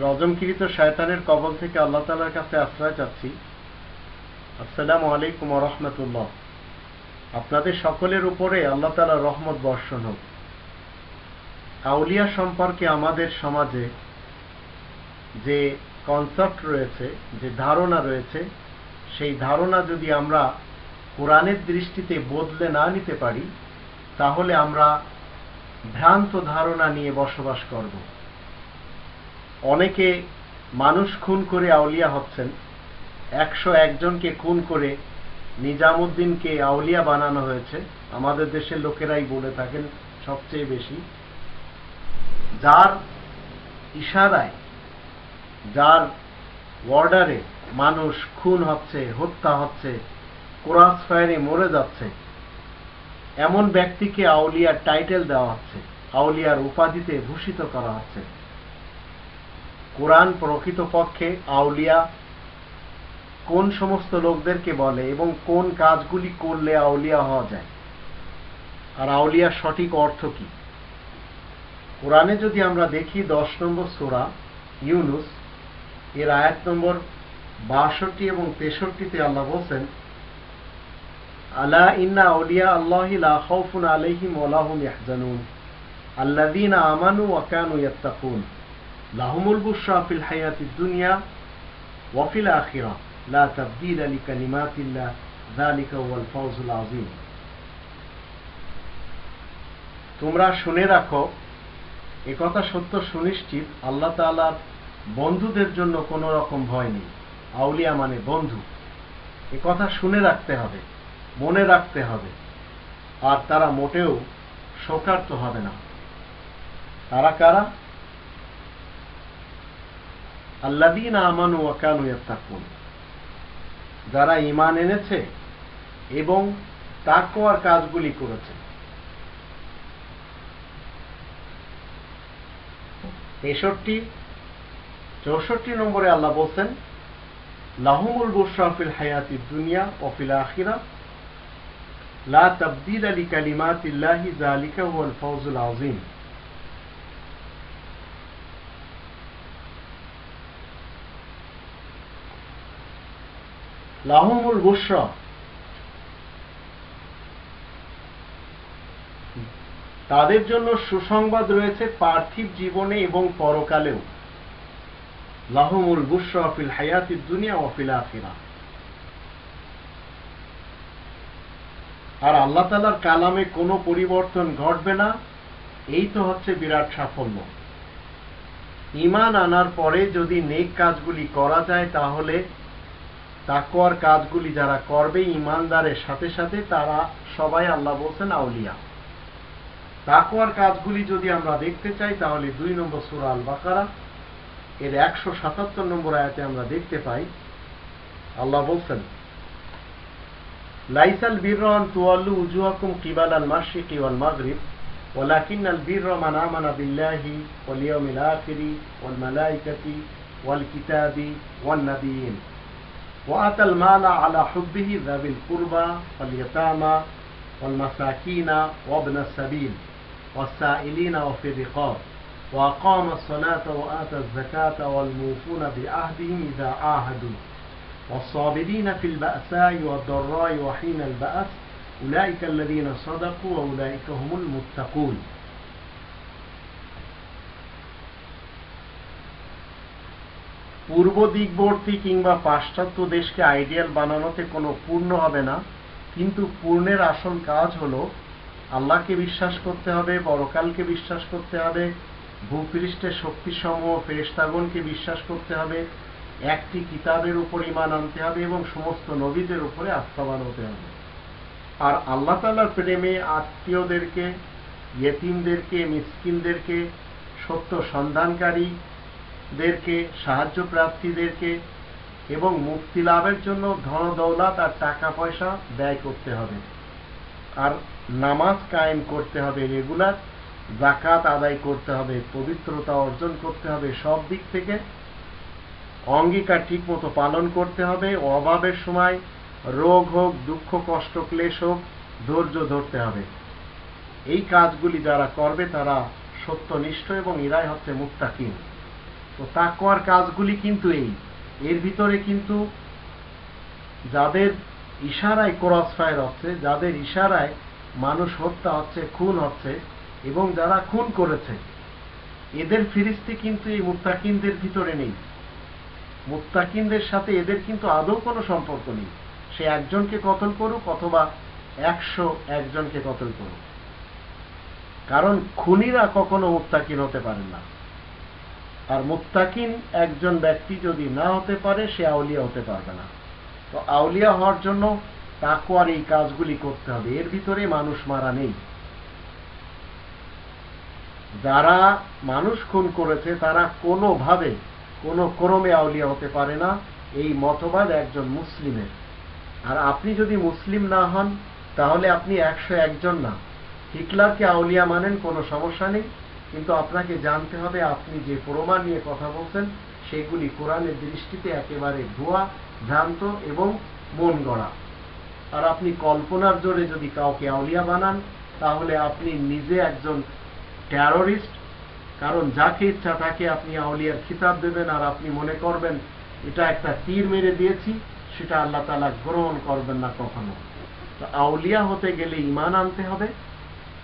রজমকৃত শয়তানের কবল থেকে আল্লাহ তালার কাছে আশ্রয় চাচ্ছি। আসসালামু আলাইকুম রহমতুল্লাহ। আপনাদের সকলের উপরে আল্লাহ তালার রহমত বর্ষণ হোক। আউলিয়া সম্পর্কে আমাদের সমাজে যে কনসেপ্ট রয়েছে, যে ধারণা রয়েছে, সেই ধারণা যদি আমরা কোরআনের দৃষ্টিতে বদলে না নিতে পারি, তাহলে আমরা ভ্রান্ত ধারণা নিয়ে বসবাস করব। অনেকে মানুষ খুন করে আউলিয়া হচ্ছেন। একশো একজনকে খুন করে নিজামুদ্দিনকে আউলিয়া বানানো হয়েছে। আমাদের দেশের লোকেরাই বলে থাকেন সবচেয়ে বেশি। যার ইশারায়, যার অর্ডারে মানুষ খুন হচ্ছে, হত্যা হচ্ছে কোরাস ফায়ারে মরে যাচ্ছে, এমন ব্যক্তিকে আউলিয়ার টাইটেল দেওয়া হচ্ছে, আউলিয়ার উপাধিতে ভূষিত করা হচ্ছে। কোরআন প্রকৃতপক্ষে আউলিয়া কোন সমস্ত লোকদেরকে বলে এবং কোন কাজগুলি করলে আউলিয়া হওয়া যায়? আর আউলিয়ার সঠিক অর্থ কি? কোরআনে যদি আমরা দেখি দশ নম্বর সোরা ইউনুস, এর আয়াত নম্বর বাষট্টি এবং তেষট্টিতে আল্লাহ বলছেন, আলা ইন্না আউলিয়া আল্লাহি লা খাউফুন আলাইহিম আমানু ওয়া কানু ইয়াত্তাকুন। লাহুমুল বুশরা ফিল হায়াতিদ দুনিয়া ওয়া ফিল আখিরাহ লা তাবদীলা যালিকা হুয়াল ফাওজুল আযীম। তোমরা শুনে রাখো একথা সত্য সুনিশ্চিত, আল্লাহ তাআলার বন্ধুদের জন্য কোনো রকম ভয় নেই। আউলিয়া মানে বন্ধু। কথা শুনে রাখতে হবে, মনে রাখতে হবে। আর তারা মোটেও শোকার্ত হবে না। তারা কারা? আল্লাদিন আমানু ওয়াকানু ইয়াত্তাকুন। যারা ইমান এনেছে এবং তাকওয়ার কাজগুলি করেছে। তেষট্টি, চৌষট্টি নম্বরে আল্লাহ বলছেন, লাহমুল বুশরা ফিল হায়াতি দুনিয়া ও ফিল আখিরা। লা তাবদিল আলি কালিমাতিল্লাহি যালিকা হুয়াল ফাওজুল আযীম। লাহুমুল বুশরা। তাদের জন্য সুসংবাদ রয়েছে পার্থিব জীবনে এবং পরকালেও। লাহুমুল বুশরা ফিল হায়াতি দুনিয়া ও ফিল আখিরা। আর আল্লাহ তালার কালামে কোনো পরিবর্তন ঘটবে না। এই তো হচ্ছে বিরাট সাফল্য। ইমান আনার পরে যদি নেক কাজগুলি করা যায় তাহলে তাকওয়ার কাজগুলি যারা করবে ইমানদারের সাথে সাথে তারা সবাই আল্লাহ বলছেন আউলিয়া তাকওয়ার কাজগুলি যদি আমরা দেখতে চাই তাহলে দুই নম্বর সুরা আল বাকারা এর একশো সাতাত্তর নম্বর আয়াতে আমরা দেখতে পাই আল্লাহ বলছেন লাইসাল বীর তুয়াল্লু উজুয়াকুম কিবাল আল মাশরিকি ওয়াল মাগরিব ولكن البر من آمن بالله واليوم الآخر والملائكة والكتاب والنبيين وآتى المال على حبه ذوي القربى واليتامى والمساكين وابن السبيل والسائلين وفي الرقاب وأقام الصلاة وآتى الزكاة والموفون بعهدهم إذا عاهدوا. والصابرين في البأساء والضراء وحين البأس أولئك الذين صدقوا وأولئك هم المتقون. পূর্ব দিকবর্তী কিংবা পাশ্চাত্য দেশকে আইডিয়াল বানানোতে কোনো পূর্ণ হবে না, কিন্তু পূর্ণের আসল কাজ হলো আল্লাহকে বিশ্বাস করতে হবে, পরকালকে বিশ্বাস করতে হবে, ভূপৃষ্ঠের শক্তিসমূহ ফেরেস্তাগণকে বিশ্বাস করতে হবে, একটি কিতাবের উপর ইমান আনতে হবে এবং সমস্ত নবীদের উপরে আস্থাবান হতে হবে। আর আল্লাহ তালার প্রেমে আত্মীয়দেরকে, ইয়েতিমদেরকে, মিসকিনদেরকে, সত্য সন্ধানকারীদেরকে সাহায্য প্রার্থীদেরকে এবং মুক্তি লাভের জন্য ধন, দৌলত আর টাকা, পয়সা ব্যয় করতে হবে। আর নামাজ কায়েম করতে হবে রেগুলার জাকাত আদায় করতে হবে, পবিত্রতা অর্জন করতে হবে, সব দিক থেকে অঙ্গীকার ঠিকমতো পালন করতে হবে, অভাবের সময় রোগ হোক, দুঃখ, কষ্ট, ক্লেশ হোক, ধৈর্য ধরতে হবে। এই কাজগুলি যারা করবে তারা সত্যনিষ্ঠ এবং এরাই হচ্ছে মুত্তাকিন। তো তাকওয়ার কাজগুলি কিন্তু এই। এর ভিতরে কিন্তু যাদের ইশারায় ক্রস ফায়ার হচ্ছে, যাদের ইশারায় মানুষ হত্যা হচ্ছে, খুন হচ্ছে, এবং যারা খুন করেছে, এদের ফিরিস্তি কিন্তু এই মুত্তাকিনদের ভিতরে নেই। মুত্তাকিনদের সাথে এদের কিন্তু আদৌ কোনো সম্পর্ক নেই। সে একজনকে কতল করুক অথবা একশো একজনকে কতল করুক। কারণ খুনিরা কখনো মুত্তাকিন হতে পারে না। আর মুত্তাকিন একজন ব্যক্তি যদি না হতে পারে, সে আউলিয়া হতে পারবে না। তো আউলিয়া হওয়ার জন্য তাকুয়ার এই কাজগুলি করতে হবে। এর ভিতরে মানুষ মারা নেই। যারা মানুষ খুন করেছে, তারা কোনোভাবে, কোনো ক্রমে আউলিয়া হতে পারে না। এই মতবাদ একজন মুসলিমের। আর আপনি যদি মুসলিম না হন, তাহলে আপনি একশো একজন না। হিটলারকে আউলিয়া মানেন, কোনো সমস্যা নেই। কিন্তু আপনাকে জানতে হবে আপনি যে প্রমাণ নিয়ে কথা বলছেন, সেগুলি কোরআনের দৃষ্টিতে একেবারে ভুয়া, ভ্রান্ত এবং মন গড়া। আর আপনি কল্পনার জোরে যদি কাউকে আউলিয়া বানান, তাহলে আপনি নিজে একজন টেরোরিস্ট কারণ যাকে ইচ্ছা তাকে আপনি আউলিয়ার খিতাব দেবেন, আর আপনি মনে করবেন, এটা একটা তীর মেরে দিয়েছি, সেটা আল্লাহ তালা গ্রহণ করবেন না কখনো। আউলিয়া হতে গেলে ইমান আনতে হবে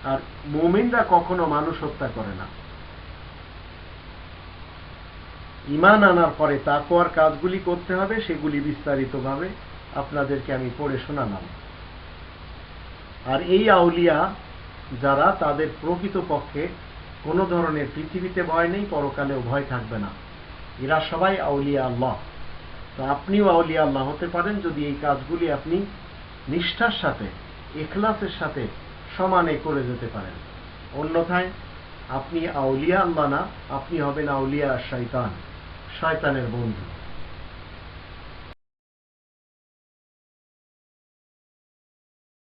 আর মুমিনরা কখনো মানুষ হত্যা করে না। ইমান আনার পরে তাকওয়ার কাজগুলি করতে হবে, সেগুলি বিস্তারিতভাবে আপনাদেরকে আমি পড়ে শোনালাম। আর এই আউলিয়া যারা, তাদের প্রকৃত পক্ষে কোনো ধরনের পৃথিবীতে ভয় নেই, পরকালেও ভয় থাকবে না। এরা সবাই আউলিয়া আল্লাহ। তো আপনিও আউলিয়া আল্লাহ হতে পারেন যদি এই কাজগুলি আপনি নিষ্ঠার সাথে, এখলাসের সাথে সমানে করে যেতে পারেন। অন্যথায় আপনি আউলিয়া আল্লাহ না, আপনি হবেন আউলিয়া শয়তান শয়তানের বন্ধু।